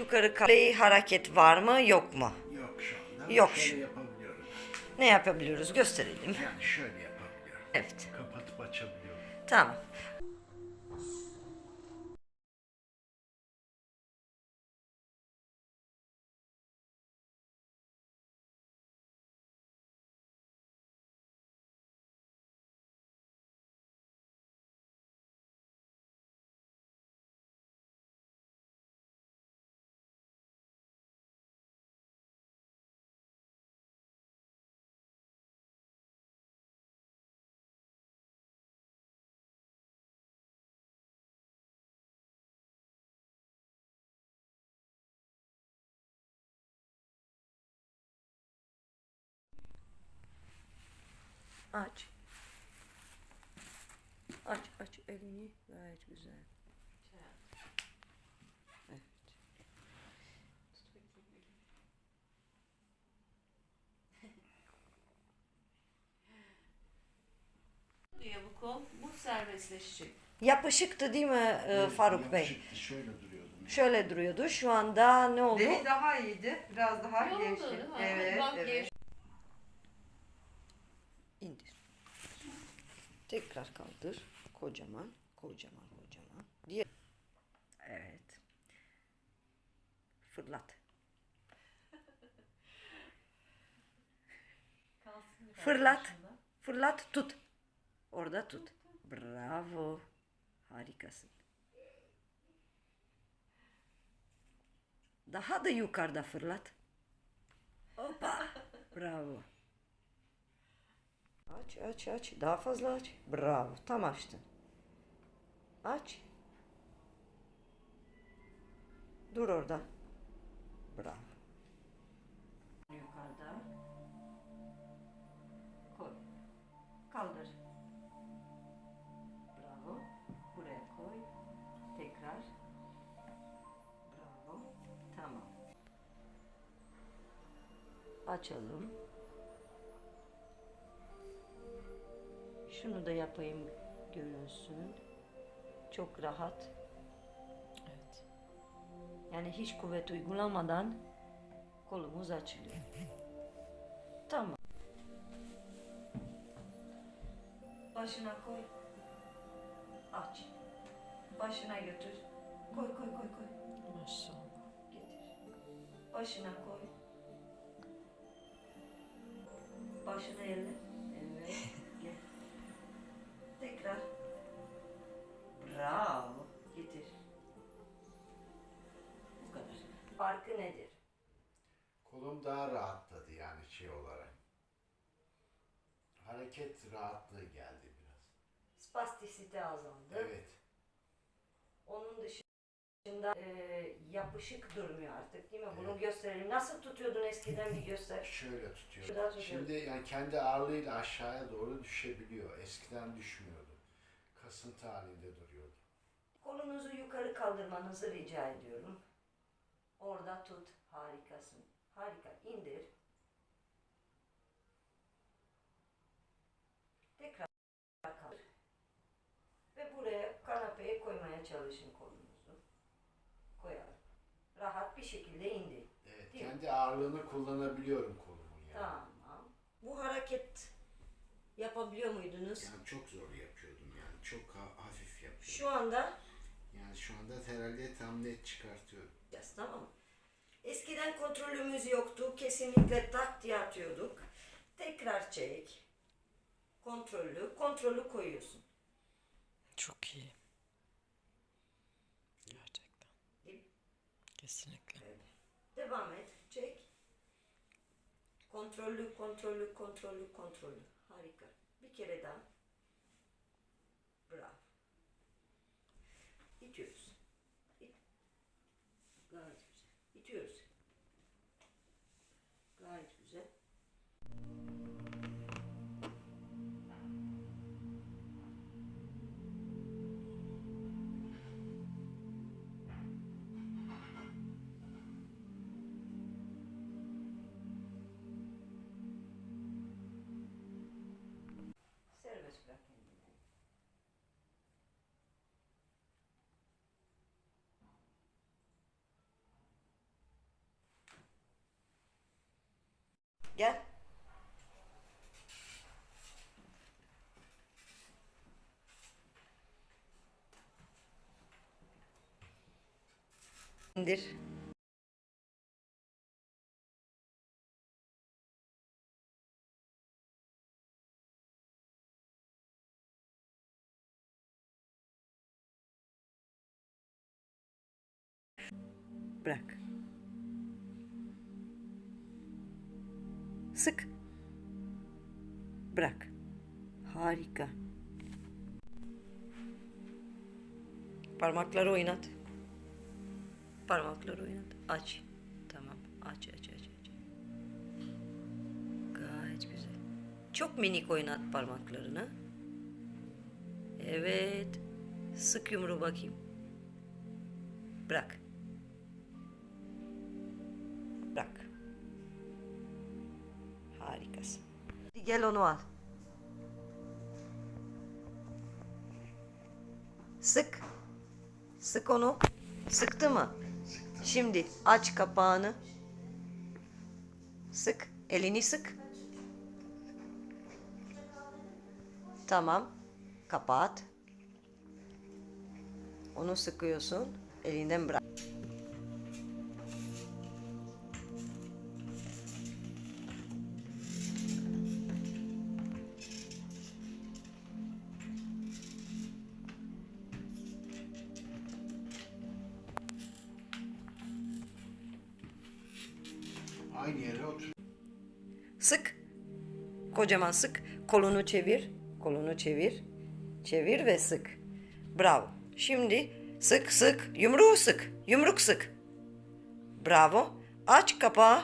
Yukarı kaleyi hareket var mı yok mu? Yok şu anda. Yok. Şöyle yapabiliyorum. Ne yapabiliyoruz gösterelim. Yani şöyle yapabiliyorum. Evet. Kapatıp açabiliyorum. Tamam. Aç. Aç aç elini gayet güzel. Evet. diyor bu kol. Bu serbestleşecek. Yapışıktı değil mi e, Faruk Bey? Yapışıktı, Şöyle duruyordum. Şöyle duruyordu. Şu anda ne oldu? Deli daha iyiydi. Biraz daha Yoldu, gevşek. değil mi? Evet, Bak, evet. gevşek. İndir. Tekrar kaldır. Kocaman, kocaman, kocaman. Diye. Evet. Fırlat. Fırlat. Fırlat, tut. Orada tut. Bravo. Harikasın. Daha da yukarıda fırlat. Hoppa. Bravo. Aç aç aç. Daha fazla aç. Bravo. Tam açtın. Aç. Dur orada. Bravo. Yukarıda. Koy. Kaldır. Bravo. Buraya koy. Tekrar. Bravo. Tamam. Açalım. Şunu da yapayım görünsün. Çok rahat. Evet. Yani hiç kuvvet uygulamadan kolumuz açılıyor. Tamam. Başına koy. Aç. Başına götür. Koy koy koy koy. Maşallah. Getir. Başına koy. Başına elle. Farkı nedir? Kolum daha rahatladı yani şey olarak. Hareket rahatlığı geldi biraz. Spastisite azaldı. Evet. Onun dışında e, yapışık durmuyor artık değil mi? Bunu Evet. gösterelim. Nasıl tutuyordun eskiden bir göster. Şöyle tutuyorum. Şuradan tutuyorum. Şimdi yani kendi ağırlığıyla aşağıya doğru düşebiliyor. Eskiden düşmüyordu. Kasıntı halinde duruyordu. Kolunuzu yukarı kaldırmanızı rica ediyorum. Orada tut. Harikasın. Harika. İndir. Tekrar kaldır. Ve buraya kanapeye koymaya çalışın kolunuzu. Koyalım. Rahat bir şekilde indi. Evet. Değil mi? Kendi ağırlığını kullanabiliyorum kolumun yani. Tamam. Bu hareket yapabiliyor muydunuz? Yani çok zor yapıyordum yani. Çok ha- hafif yapıyordum. Şu anda Yani şu anda herhalde tam net çıkartıyorum. Yapacağız tamam mı? Eskiden kontrolümüz yoktu. Kesinlikle tak diye atıyorduk. Tekrar çek. Kontrollü. Kontrolü koyuyorsun. Çok iyi. Gerçekten. Değil? Kesinlikle. Devam et. Çek. Kontrollü, kontrollü, kontrollü, kontrollü. Harika. Bir kere daha. Bravo. İtiyoruz. İt. Gayet Gel. İndir. Bırak. Sık. Bırak. Harika. Parmakları oynat. Parmakları oynat. Aç. Tamam. Aç aç aç aç. Gayet güzel. Çok minik oynat parmaklarını. Evet. Sık yumruğu bakayım. Bırak. Gel onu al. Sık. Sık onu. Sıktı mı? Şimdi aç kapağını. Sık. Elini sık. Tamam. Kapat. Onu sıkıyorsun. Elinden bırak. Aynı yere otur. Sık. Kocaman sık. Kolunu çevir. Kolunu çevir. Çevir ve sık. Bravo. Şimdi sık sık. Yumruğu sık. Yumruk sık. Bravo. Aç kapağı.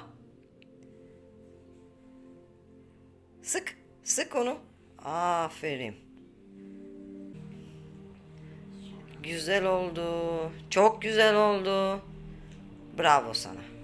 Sık. Sık onu. Aferin. Güzel oldu. Çok güzel oldu. Bravo sana.